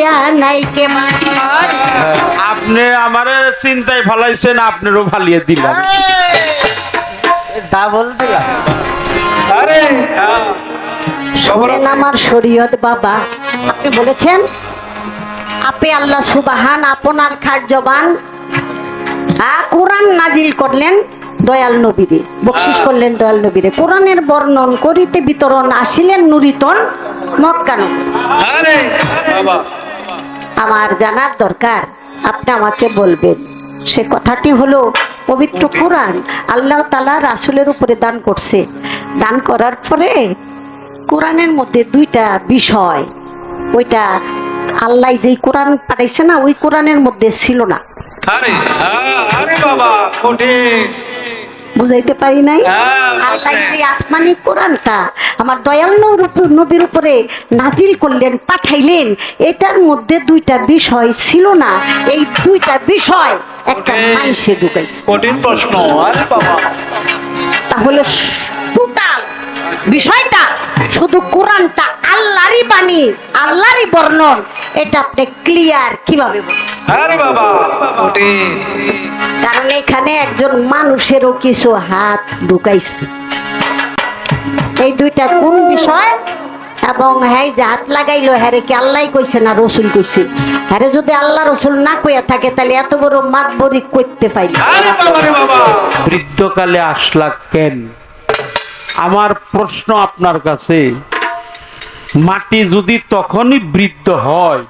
দয়া নাই কে আপনি আমারে চিন্তায় ফালাইছেন আপনারও ফালিয়ে দিলাম। ডাবল দিলাম। আরে হ্যাঁ। শোনেন আমার শরীয়ত বাবা আপনি বলেছেন আপে আল্লাহ সুবাহান আপনার কোরআন নাজিল করলেন দয়াল নবীরে বকশিস করলেন দয়াল নবীরে। কোরআনের বর্ণন করিতে বিতরণ আসিলেন নুরিতন মক্কানো আমার জানার দরকার, আপনি আমাকে বলবেন। সে কথাটি হলো পবিত্র কোরআন, আল্লাহ তালা রাসুলের উপরে দান করছে। দান করার পরে কোরআনের মধ্যে দুইটা বিষয়, ওইটা আল্লাহ যেই কোরআন পাঠাইছে না, ওই কোরআনের মধ্যে ছিল না। আরে আরে বাবা, কঠিন। বুঝাইতে পারি নাই? আর আল্লাহ। যে আসমানি কোরআনটা আমার দয়াল নবীর উপর- নাজিল করলেন পাঠাইলেন এটার মধ্যে দুইটা বিষয় ছিল না। এই দুইটা বিষয় একটা মানুষে ঢুকাইছে। কঠিন প্রশ্ন। আরে বাবা। তাহলে বিষয়টা শুধু কোরআনটা আল্লাহরই বাণী আল্লাহরই বর্ণন এটা আপনি ক্লিয়ার কীভাবে আরে বাবা কারণ এখানে একজন মানুষেরও কিছু হাত ঢুকাইছে। এই দুইটা কোন বিষয়? এবং হ্যাঁ যে হাত লাগাইলো হ্যারে কি আল্লাহ কইছে না রসুল কইছে? হ্যারে যদি আল্লাহ রসুল না কইয়া থাকে তাহলে এত বড় মাতবরি করতে বাবা বৃদ্ধকালে আসলা কেন? আমার প্রশ্ন আপনার কাছে মাটি যদি তখনই বৃদ্ধ হয়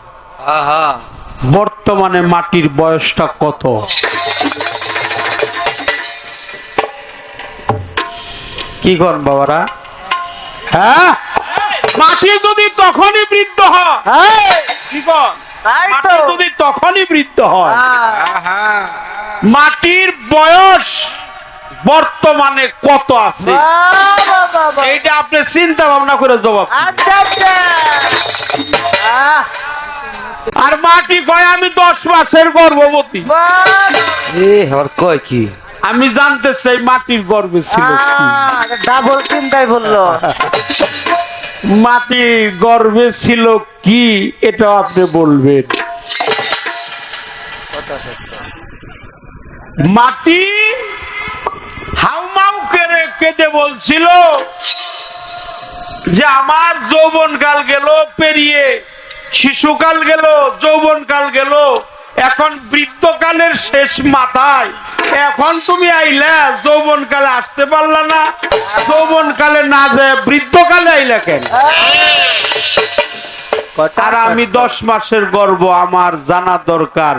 বর্তমানে মাটির বয়সটা কত? কি কর বাবারা? হ্যাঁ? মাটি যদি তখনই বৃদ্ধ হয় কি কর মাটি যদি তখনই বৃদ্ধ হয় হ্যাঁ। মাটির বয়স বর্তমানে কত আছে। এইটা আপনি চিন্তা ভাবনা করে জবাব আচ্ছা আচ্ছা। আর মাটি কয়? আমি দশ মাসের গর্ভবতী। বাবা। এ আর কয় কি? আমি জানতে চাই মাটির গর্বে ছিল ডাবল চিন্তায় বলল। মাটির গর্ভে ছিল কি এটা আপনি বলবেন। মাটি হাউমাউ কেড়ে কেঁদে বলছিল যে আমার যৌবনকাল গেল পেরিয়ে শিশুকাল গেল যৌবনকাল গেল এখন বৃদ্ধকালের শেষ মাথায়। এখন তুমি আইলা যৌবনকালে আসতে পারলা না যৌবনকালে না যায় বৃদ্ধকালে আইলা কেন? আর আমি দশ মাসের গর্ভ আমার জানা দরকার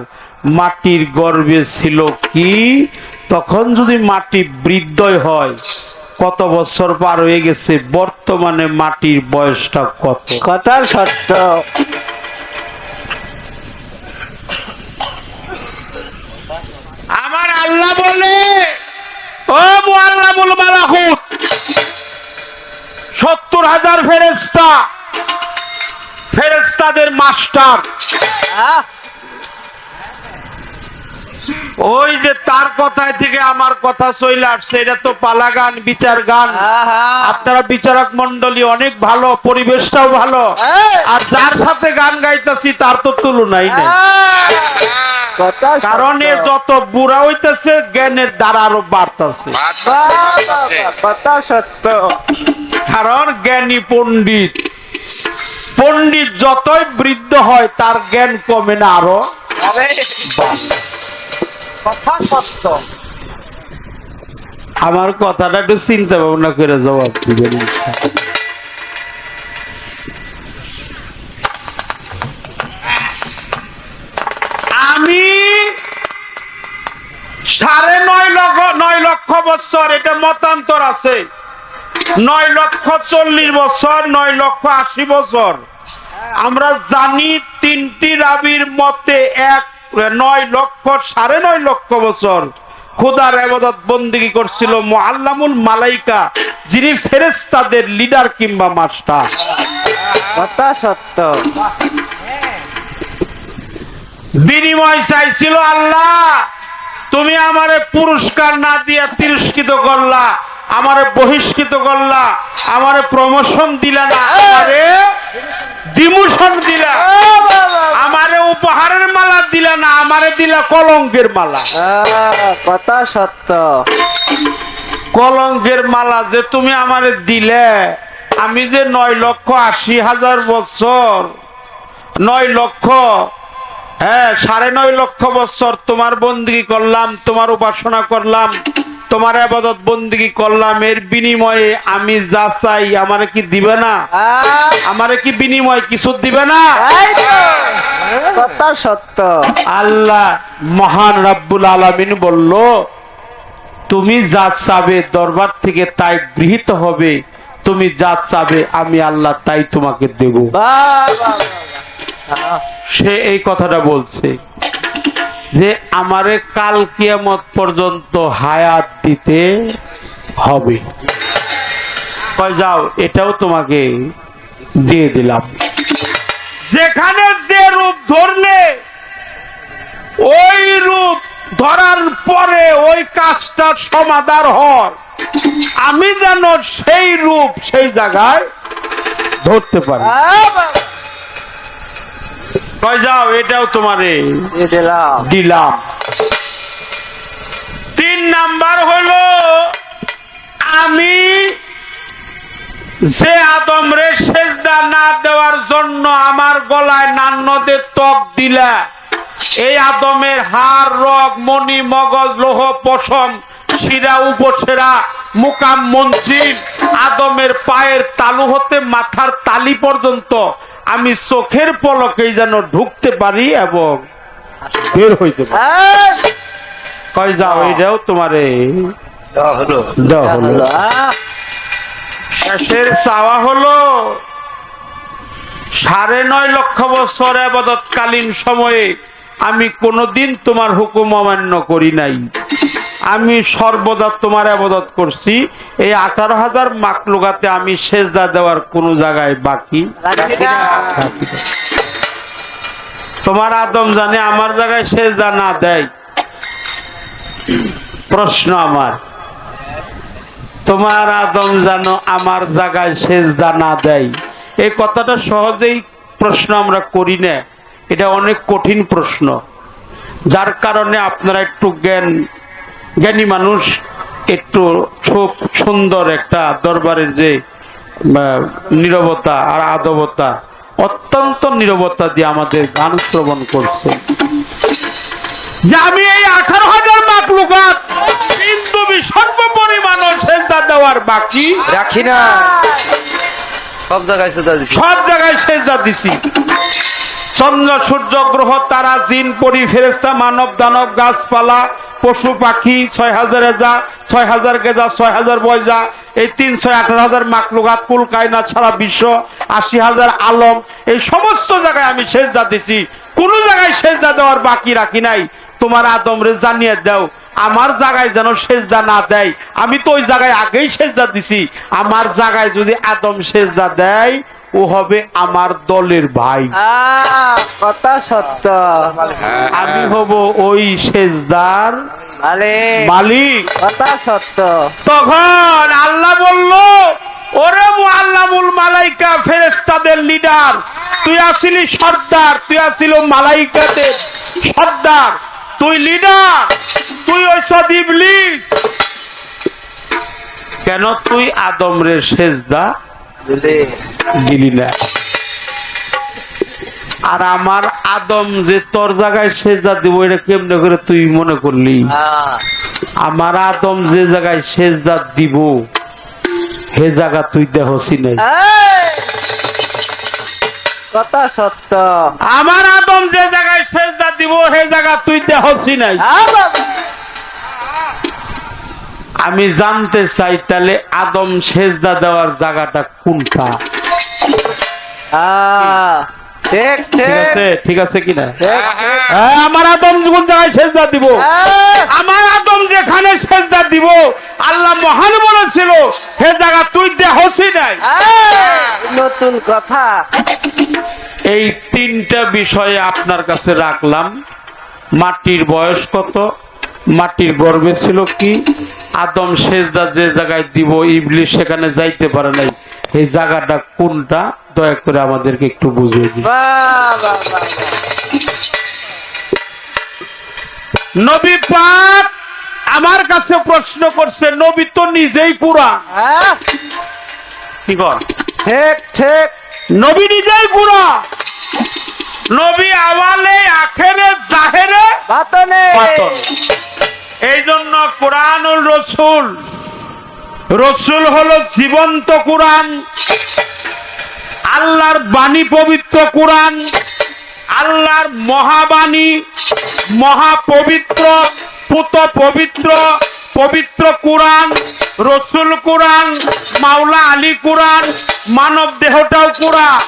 মাটির গর্ভে ছিল কি? তখন যদি মাটি বৃদ্ধই হয় কত বছর পার হয়ে গেছে বর্তমানে মাটির বয়সটা কত? কথা সত্য আমার আল্লাহ বলে ও বল মালাকুত সত্তর হাজার ফেরেস্তা ফেরেস্তাদের মাস্টার। ওই যে তার কথায় থেকে আমার কথা চলে আসছে এটা তো পালা গান বিচার গান। আপনারা বিচারক মন্ডলী অনেক ভালো পরিবেশটাও ভালো। আর যার সাথে গান গাইতেছি তার তো তুলনাই নেই। কারণ যত বুড়া হইতেছে জ্ঞানের দ্বারা আরও বাড়তেছে। কারণ জ্ঞানী পণ্ডিত। পণ্ডিত যতই বৃদ্ধ হয় তার জ্ঞান কমে না আরও আরে, কথা সত্য আমার কথাটা একটু চিন্তা ভাবনা করে জবাব দিবেন। আমি সাড়ে নয় লক্ষ নয় লক্ষ বছর, এটা মতান্তর আছে। নয় লক্ষ চল্লিশ বছর, নয় লক্ষ আশি বছর। আমরা জানি তিনটি রাবির মতে এক নয় লক্ষ সাড়ে নয় লক্ষ বছর খোদার আবাদত বন্দিগি করছিল? মোয়াল্লামুল মালাইকা যিনি ফেরেস্তাদের লিডার কিংবা মাস্টার কথা সত্য। বিনিময় চাইছিল আল্লাহ তুমি আমারে পুরস্কার না দিয়া তিরস্কৃত করলা আমারে বহিষ্কৃত করলা আমারে প্রমোশন দিলা না। আমারে ডিমোশন দিলা। আমারে উপহারের মালা দিলা না আমারে দিলা কলঙ্কের মালা। কথা সত্য। কলঙ্কের মালা যে তুমি আমারে দিলে আমি যে নয় লক্ষ আশি হাজার বছর নয় লক্ষ হ্যাঁ সাড়ে নয় লক্ষ বছর তোমার বন্দিগি করলাম তোমার উপাসনা করলাম তোমার আবাদত বন্দিগি করলাম এর বিনিময়ে আমি যা চাই আমারে কি দিবে না? আমারে কি বিনিময় কিছু দিবে না? কথা সত্য আল্লাহ মহান রাব্বুল আলামিন বলল তুমি যা চাবে দরবার থেকে তাই গৃহীত হবে। তুমি যা চাবে আমি আল্লাহ তাই তোমাকে দেব। সে এই কথাটা বলছে। যে আমারে কাল কিয়ামত পর্যন্ত হায়াত দিতে হবে। কয়, যাও, এটাও তোমাকে দিয়ে দিলাম। যেখানে যে রূপ ধরলে, ওই রূপ ধরার পরে ওই কাজটার সমাধান হয় আমি যেন সেই রূপ সেই জায়গায় ধরতে পারি। কয় যাও এটাও তোমারে। দিলাম। তিন নাম্বার হলো আমি যে আদমরে সেজদা না দেওয়ার জন্য আমার গলায় নান্নদের ত্বক দিলা এই আদমের হার রগ মণি মগজ লোহ পশম শিরা উপসেরা মুকাম মঞ্জিল আদমের পায়ের তালু হতে মাথার তালি পর্যন্ত আমি চোখের পলকেই যেন ঢুকতে পারি এবং বের হইতে পারি। কয় যাও এটাও তোমারে। শেষের চাওয়া হলো সাড়ে নয় লক্ষ বছর আবাদতকালীন সময়ে আমি কোনোদিন তোমার হুকুম অমান্য করি নাই। আমি সর্বদা তোমার আবাদত করছি। এই আঠারো হাজার মাকলুগাতে আমি সেজদা দেওয়ার কোন জায়গায় বাকি। তোমার আদম জানে আমার জায়গায় সেজদা না দেয়? প্রশ্ন আমার। তোমার আদম জানো আমার জায়গায় সেজদা না দেয়? এই কথাটা সহজেই প্রশ্ন আমরা করি না। এটা অনেক কঠিন প্রশ্ন। যার কারণে আপনারা একটু জ্ঞান জ্ঞানী মানুষ একটু খুব সুন্দর একটা দরবারের যে নীরবতা আর আদবতা অত্যন্ত নীরবতা দিয়ে আমাদের গান শ্রবণ করছে। যে আমি এই আঠারো হাজার মাকলুকাত হিন্দু সর্বপরিমাণ সেজদা দেওয়ার বাকি। রাখি না। সব জায়গায় সব জায়গায় সেজদা দিছি। চন্দ্র সূর্য গ্রহ, তারা, জিন, পরি ফেরেস্তা মানব, দানব, গাছপালা, পশু, পাখি, ছয় হাজার এজা, ছয় হাজার গেজা, ছয় হাজার বয়জা, এই তিন ছয় আঠারো হাজার মাকলুগাত কুল, কায়নাত সারা বিশ্ব, আশি হাজার আলম, এই সমস্ত জায়গায় আমি সেজদা দিছি। কোন জায়গায় সেজদা দেওয়ার বাকি রাখি নাই। তোমার আদমরে জানিয়ে দাও। আমার জায়গায় যেন সেজদা না দেয়। আমি তো ওই জায়গায় আগেই সেজদা দিছি। আমার জায়গায় যদি আদম সেজদা দেয় ও হবে আমার দলের ভাই। কথা সত্য। আমি হব ওই সেজদার মালিক। কথা সত্য। তখন আল্লাহ বলল ওরে মুআল্লামুল মালাইকা ফেরেশতাদের লিডার। তুই আসিলি সর্দার তুই আসিল মালাইকাদের সর্দার। তুই লিডার তুই ওই সদিবলিস কেন তুই আদমরে সেজদা? দিলি না আর আমার আদম যে তোর জায়গায় সেজদা দিব এটা কেমনে করে তুই মনে করলি? আমার আদম যে জায়গায় সেজদা দিব হে জায়গা তুই দেখছি নাই কথা সত্য। আমার আদম যে জায়গায় সেজদা দিব হে জায়গা তুই দেখছি নাই। আমি জানতে চাই তাহলে আদম সেজদা দেওয়ার জায়গাটা কোনটা? ঠিক আছে কিনা ঠিক। হ্যাঁ, আমার আদম কোন জায়গায় সেজদা দিব? আমার আদম যেখানে সেজদা দিব আল্লাহ মহান বলেছিল হে জায়গা তুই নাই। নতুন কথা। এই তিনটা বিষয়ে আপনার কাছে রাখলাম। মাটির বয়স কত? মাটির গর্বে ছিল কি? আদম সেজদা যে জায়গায় দিব ইবলিশ সেখানে যাইতে পারে নাই। এই জায়গাটা কোনটা? দয়া করে আমাদেরকে একটু বুঝিয়ে দিন। নবী পাক আমার কাছে প্রশ্ন করছে নবী তো নিজেই কোরআন। হ্যাঁ? কি কর? ঠিক ঠিক। নবী নিজেই কোরআন। নবী আওয়ালে আখেরে জাহেরে বাতনে। বাতন। এই জন্য কোরআনুল রসুল রসুল হলো জীবন্ত কোরআন, আল্লাহর বাণী পবিত্র কোরআন, আল্লাহর মহাবাণী, মহাপবিত্র, পুত পবিত্র পবিত্র কোরআন, রসুল কোরআন, মাওলা আলী কোরআন, মানব দেহটাও কোরআন।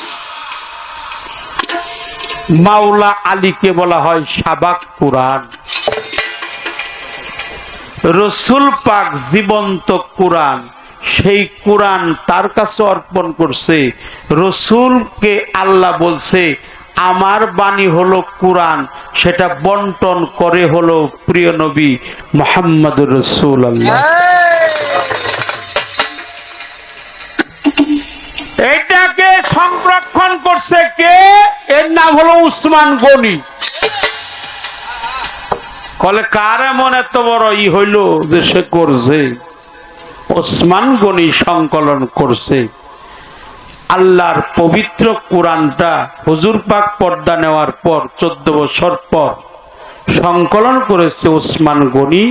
মাওলা আলীকে বলা হয় সাবাক কোরআন। রসুল পাক জীবন্ত কোরআন, সেই কোরআন তার কাছে অর্পণ করছে। রসুলকে আল্লাহ বলছে, আমার বাণী হলো কোরআন, সেটা বন্টন করে হলো প্রিয় নবী মোহাম্মদ রসুল আল্লাহ এটাকে সংরক্ষণ করছে কে? এর নাম হলো উসমান গনি। কলে কার এমন এত বড় ই হইল যে সে করছে? ওসমান গনি সংকলন করছে। আল্লাহর পবিত্র কোরআনটা হুজুর পাক পর্দা নেওয়ার পর, চোদ্দ বছর পর সংকলন করেছে ওসমান গনি।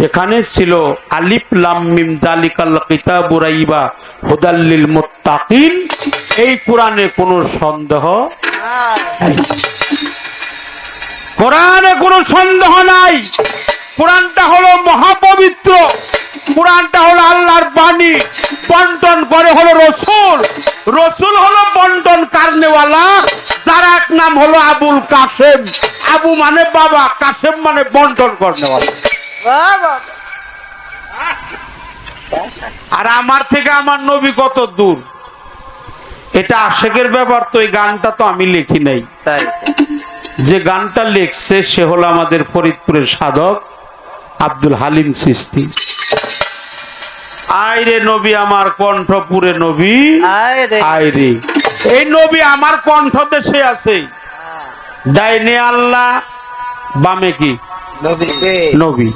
যেখানে ছিল আলিফ লামিম জালিকাল কিতাবুরাইবা হুদাল্লিল মুত্তাকিন। এই কোরআনে কোনো সন্দেহ নাই। কোরআনে কোনো সন্দেহ নাই। কোরআনটা হলো মহাপবিত্র। কোরআনটা হলো আল্লাহর বাণী। বন্টন করে হলো রসুল। রসুল হলো বন্টন কারনেওয়ালা। যার এক নাম হলো আবুল কাসেম আবু মানে বাবা কাসেম মানে বন্টন করনেওয়ালা। আর আমার থেকে আমার নবী কত দূর? এটা আশেকের ব্যাপার, তো এই গানটা তো আমি লিখি নাই। তাই। যে গানটা লিখছে সে হলো আমাদের ফরিদপুরের সাধক আব্দুল হালিম সিস্তি। আইরে নবী আমার কণ্ঠপুরে নবী। আইরে এই নবী আমার কণ্ঠ দেশে আছে। ডাইনে আল্লাহ বামে কি? নবী।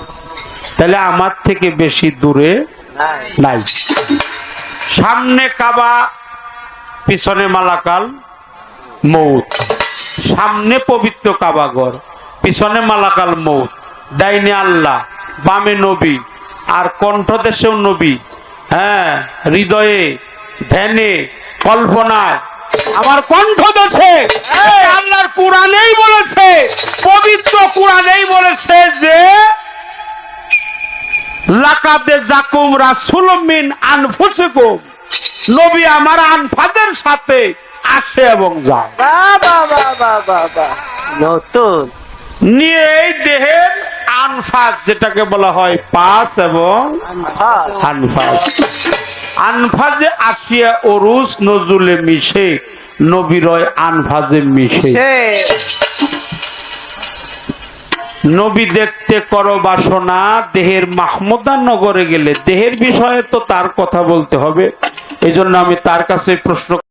তাহলে আমার থেকে বেশি দূরে নাই। নাই। সামনে কাবা পিছনে মালাকাল মৌত। সামনে পবিত্র কাবাগর পিছনে মালাকাল মৌত ডাইনে আল্লাহ বামে নবী আর কণ্ঠদেশেও নবী হ্যাঁ হৃদয়ে ধ্যানে কল্পনায়। আমার কণ্ঠদেশে দেশে আল্লাহর কোরআনেই বলেছে পবিত্র কোরআনেই বলেছে যে লাকাদে জাকুম রাসুল আনফুসিকুম নবী আমার আনফাদের সাথে আসে এবং যায়। নতুন। নিয়ে এই দেহের আনফাজ যেটাকে বলা হয় পাস এবং আনফাস। আনফাজে। আসিয়া ওরুস নজরুলে মিশে নবীরয় আনফাজে মিশে। নবী দেখতে করো বাসনা দেহের মাহমুদা নগরে গেলে। দেহের বিষয়ে তো তার কথা বলতে হবে। এই জন্য আমি তার কাছে প্রশ্ন